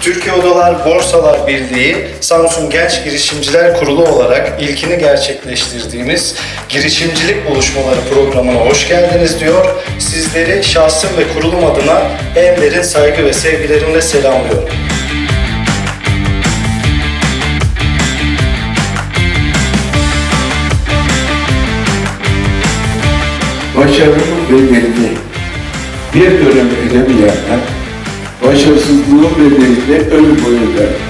Türkiye Odalar Borsalar Birliği Samsun Genç Girişimciler Kurulu olarak ilkini gerçekleştirdiğimiz girişimcilik buluşmaları programına hoş geldiniz diyor. Sizleri şahsım ve kurulum adına en derin saygı ve sevgilerimle selamlıyorum. başarının bedelini bir dönem ödemeyenler, başarısızlığın bedelini ömür boyu.